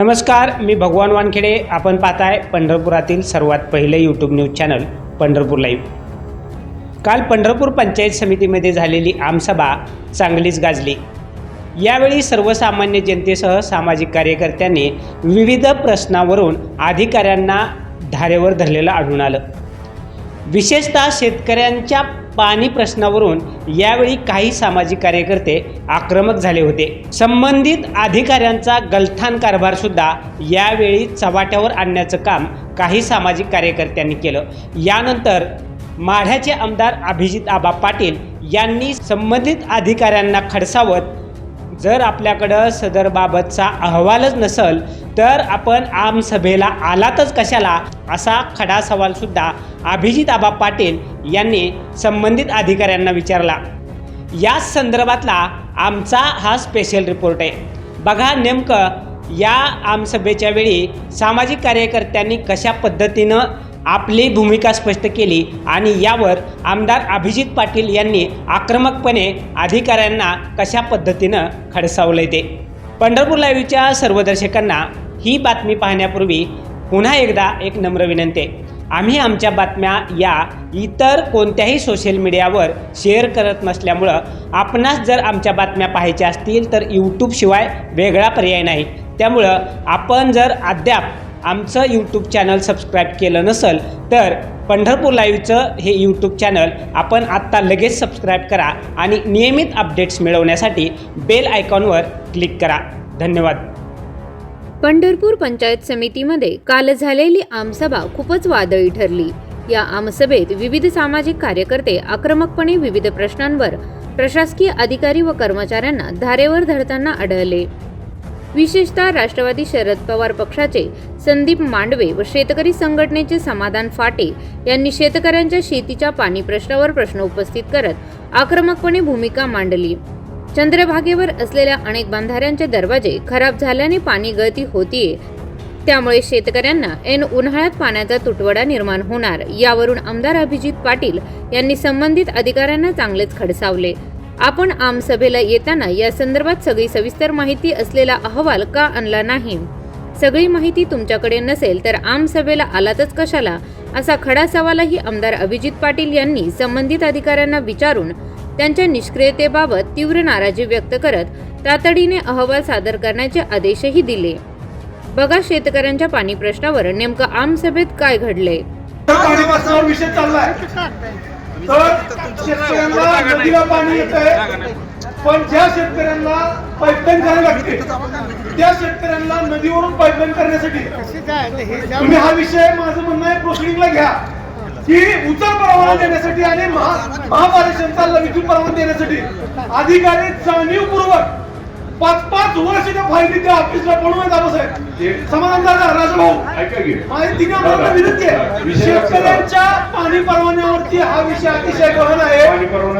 नमस्कार मी भगवान वानखेडे. आपण पाहताय पंढरपुरातील सर्वात पहिले YouTube news channel Pandharpur live. काल पंढरपूर पंचायत समितीमध्ये झालेली आमसभा चांगलीच गाजली. यावेळी सर्वसामान्य जनतेसह सामाजिक कार्यकर्त्यांनी विविध प्रश्नावरून अधिकाऱ्यांना धारेवर धरलेलं आढळून आलं. विशेषतः शेतकऱ्यांच्या पाणी प्रश्नावरून यावेळी काही सामाजिक कार्यकर्ते आक्रमक झाले होते. संबंधित अधिकाऱ्यांचा गलथान कारभार सुद्धा यावेळी चव्हाट्यावर आणण्याचं काम काही सामाजिक कार्यकर्त्यांनी केलं. यानंतर माढ्याचे आमदार अभिजित आबा पाटील यांनी संबंधित अधिकाऱ्यांना खडसावत जर आपल्याकडं सदरबाबतचा अहवालच नसल तर आपण आमसभेला आलातच कशाला? असा खडा सवालसुद्धा अभिजित आबा पाटील यांनी संबंधित अधिकाऱ्यांना विचारला. याच संदर्भातला आमचा हा स्पेशल रिपोर्ट आहे. बघा नेमकं या आमसभेच्या वेळी सामाजिक कार्यकर्त्यांनी कशा पद्धतीनं आपली भूमिका स्पष्ट केली आणि यावर आमदार अभिजित पाटील यांनी आक्रमकपणे अधिकाऱ्यांना कशा पद्धतीनं खडसावलं ते. पंढरपूर लाईव्हच्या सर्व दर्शकांना ही बातमी पाहण्यापूर्वी पुन्हा एकदा एक नम्र विनंती. आहे आम्ही आमच्या बातम्या या इतर कोणत्याही सोशल मीडियावर शेअर करत नसल्यामुळं आपणास जर आमच्या बातम्या पाहायच्या असतील तर यूट्यूबशिवाय वेगळा पर्याय नाही. त्यामुळं आपण जर अद्याप आमचं यूट्यूब चॅनल सबस्क्राईब केलं नसेल तर पंढरपूर लाईव्हचं हे यूट्यूब चॅनल आपण आत्ता लगेच सबस्क्राईब करा आणि नियमित अपडेट्स मिळवण्यासाठी बेल आयकॉनवर क्लिक करा. धन्यवाद. पंढरपूर पंचायत समितीमध्ये काल झालेली आमसभा खूपच वादळी ठरली. या आमसभेत विविध सामाजिक कार्यकर्ते आक्रमकपणे विविध प्रश्नांवर प्रशासकीय अधिकारी व कर्मचाऱ्यांना धारेवर धरताना आढळले. विशेषतः राष्ट्रवादी शरद पवार पक्षाचे संदीप मांडवे व शेतकरी संघटनेचे समाधान फाटे यांनी शेतकऱ्यांच्या शेतीच्या पाणी प्रश्नावर प्रश्न उपस्थित करत आक्रमकपणे भूमिका मांडली. चंद्रभागेवर असलेल्या अनेक बांधाऱ्यांचे दरवाजे खराब झाल्याने पाणी गळती होतीये. त्यामुळे शेतकऱ्यांना ऐन उन्हाळ्यात पाण्याचा तुटवडा निर्माण होणार यावरून आमदार अभिजित पाटील यांनी संबंधित अधिकाऱ्यांना चांगलेच खडसावले. आपण आमसभेला येताना या संदर्भात सगळी सविस्तर माहिती असलेला अहवाल का आणला नाही? सगळी माहिती तुमच्याकडे नसेल तर आमसभेला आलातच कशाला? असा खडा सवालही आमदार अभिजित पाटील यांनी संबंधित अधिकाऱ्यांना विचारून त्यांच्या निष्क्रियतेबाबत तीव्र नाराजी व्यक्त करत तातडीने अहवाल सादर करण्याचे आदेशही दिले. बघा शेतकऱ्यांच्या पाणी प्रश्नावर नेमकं आमसभेत काय घडले पाणी वाचण्यावर विषय चाललाय. तर शेतकऱ्यांना नदीला पाणी येत आहे पण ज्या शेतकऱ्यांना पाईपलाईन करावी लागते त्या शेतकऱ्यांना नदीवरून पाईपलाईन करण्यासाठी तुम्ही हा विषय माझं म्हणणं आहे प्रोसिडिंगला घ्या. की उचल परवाना देण्यासाठी आणि महा- महापालिकेचा विद्युत परवाना देण्यासाठी अधिकारी जाणीवपूर्वक पाच पाच वर्ष त्या फायली त्या ऑफिसला पडून साहेब. समाधान दादा राजभाऊ. माझी तिघा भावांना विनंती आहे. शेतकऱ्यांच्या पाणी परवान्यावरती हा विषय अतिशय गहन आहे.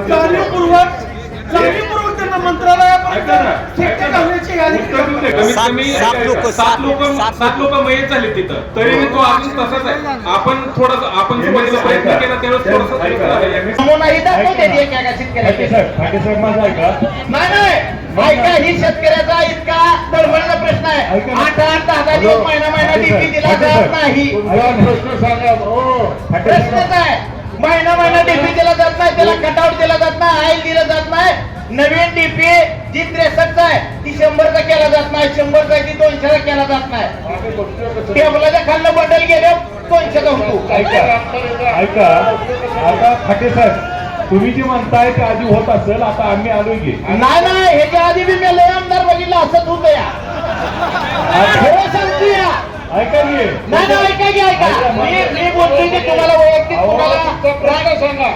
जाणीवपूर्वक जाणीवपूर्वक त्यांना मंत्रालयापर्यंत यादी सात लोक सात लोक मयत झाले तिथं. तरी मी तो अजून तसाच आहे. आपण थोडं आपण सुरुवातीला प्रयत्न केला त्यावेळेस थोडंसं ही ऐका. नाही नाही ऐका ही शेतकऱ्याचा इतका तळमळीचा प्रश्न आहे. आठ आठ दहा दहा दिवस महिना महिना डीपी दिला जात नाही. प्रश्न सांगा. हो. प्रश्नच आहे. महिना महिना डीपी दिला जात नाही त्याला कटआउट दिला जात नाही आईल दिलं जात नाही. नवीन डीपी जी त्रेसष्ट आहे ती शंभरचा केला जात नाही शंभरचा की दोनशेचा केला जात नाही. टेबलाच्या खाल्लं बंडल गेलं दोनशेचा होतो ऐका ऐका. आता फाटे साहेब तुम्ही जे म्हणताय ते आधी होत असेल आता आम्ही आलोय की. नाही नाही ह्याच्या आधी मी मेले आमदार बघितलं असंच होतं या सांगतो या. ऐका की. नाही नाही ऐका की ऐका. मी मी बोलतोय की तुम्हाला वैयक्तिक तुम्हाला सांगा.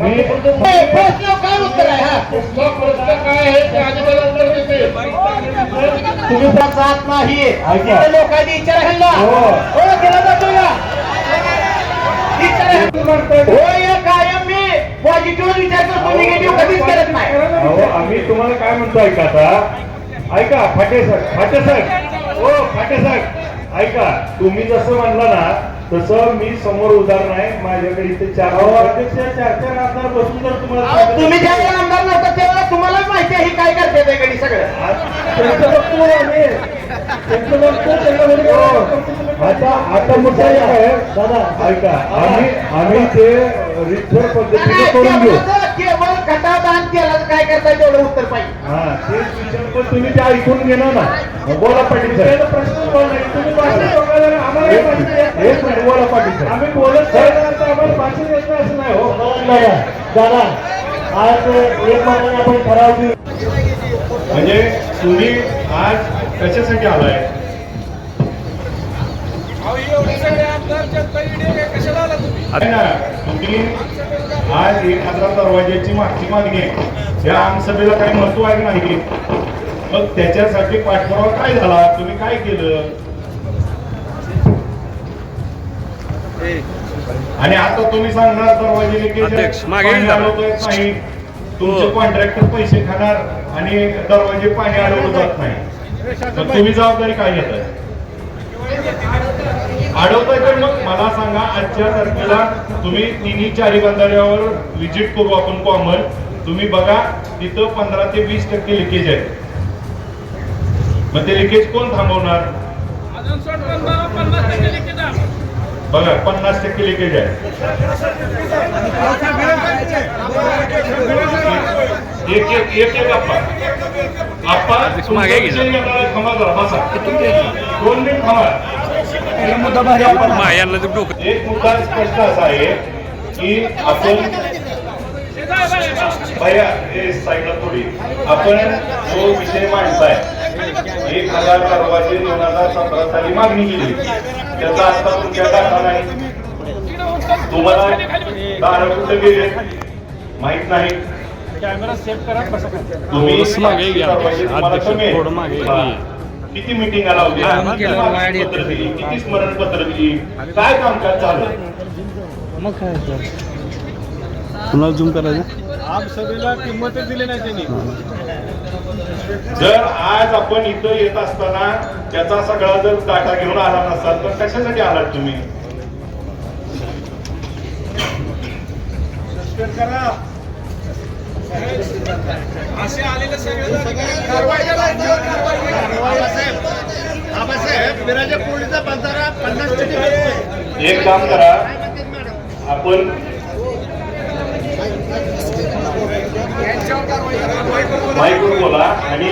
मी प्रश्न काय उत्तर आहे? हा. प्रश्न काय आहे? ते आधी उत्तर देते तुम्ही जात नाही लोकांनी विचार ह्यांना हो. हो दिला जातो या कायम मी पॉझिटिव्ह विचार करतो निगेटिव्ह कधीच करत नाही. आम्ही तुम्हाला काय म्हणतो ऐका आता? ऐका फाटे साहेब फाटे साहेब हो फाटे साहेब ऐका तुम्ही जसं म्हणला ना तसं मी समोर उदाहरण आहे. माझ्याकडे इथे चार अध्यक्ष चार चार आमदार बसून जर तुम्हाला तुम्ही ज्यावेळेला आमदार नव्हता त्यावेळेला तुम्हाला माहिती आहे ही काय करते ते गडी सगळं त्यांचं बघतो आम्ही त्यांचं बघतो त्यांच्यामध्ये आता आता मुद्दा आहे दादा. ऐका आम्ही आम्ही ते रितसर पद्धतीने करून घेऊ. केवळ घटादान केलं काय करताय तेवढं उत्तर पाहिजे. हा तेच विचार पण तुम्ही ते ऐकून घेणार ना बोला पाटील त्याचा प्रश्न बोल नाही तुम्ही भाषण बघायला ना, आम्हाला एक काही भाषण मिनिट येत नाही. एक मिनिट बोला पाटील साहेब. आम्ही बोलत नाही तर आम्हाला भाषण येत नाही असं नाही हो दादा आज एक महिन्याने आपण ठराव घेऊ म्हणजे तुम्ही आज कशासाठी आलाय? आज एक हजार दरवाज्याची मागची मागणी आहे. या आमसभेला काही महत्त्व आहे का नाही मग त्याच्यासाठी पाठपुरावा काय झाला? तुम्ही काय केलं? आणि आता तुम्ही सांगणार दरवाजे नाही तुमचे कॉन्ट्रॅक्टर पैसे खाणार आणि दरवाजे पाणी अडवलं जात नाही. मग तुम्ही जबाबदारी काय घेताय? अडवताय तर मग मला सांगा आजच्या तारखेला तुम्ही तिन्ही चारी बंधाऱ्यावर व्हिजिट करू आपण कॉमन तुम्ही बघा तिथं पंधरा ते वीस टक्के लिकेज आहे. मग ते लिकेज कोण थांबवणार? बघा पन्नास टक्के लिकेज आहे. एक एक एक एक आप्पा. आप्पा तुमचा विषय घेणार आहे, थांबा. मिनिट थांबा एक मुद्दा स्पष्ट असा आहे की आपण भैया साईडला थोडी. आपण जो विषय मांडताय एक हजार दरवाजे दोन हजार सतरा साली मागणी केली. त्याचा आता तुमच्या दाखला नाही. तुम्हाला दार कुठे गेले? माहीत नाही. तुम्ही दरवाजे तुम्हाला कमी आहेत. किती मिटिंग लावली किती मागणीपत्र दिली? किती स्मरणपत्र दिली? काय कामकाज चालू आहे? कुणाला झूम करायचं? आमसभेला किंमतच दिली नाही त्यांनी. जर आज आपण इथं येत असताना त्याचा सगळा जर डाटा घेऊन आला नसाल तर कशासाठी आलात तुम्ही? करा. असे आलेले सगळे एक काम करा. आपण माईकवर बोला आणि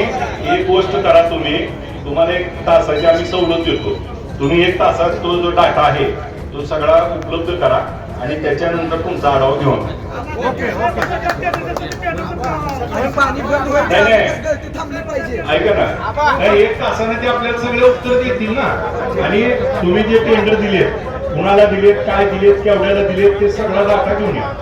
एक गोष्ट करा तुम्ही. तुम्हाला एक तासाची आम्ही सवलत देतो. तुम्ही एक तासात तो जो डाटा आहे तो सगळा उपलब्ध करा. आणि त्याच्यानंतर तुमचा आढावा नाही. ऐका ना. नाही, एक तासाने ते आपल्याला सगळे उत्तर देतील ना. आणि तुम्ही जे टेंडर दिलेत कुणाला दिलेत काय दिलेत केवढ्याला दिलेत ते सगळा डाटा घेऊन या.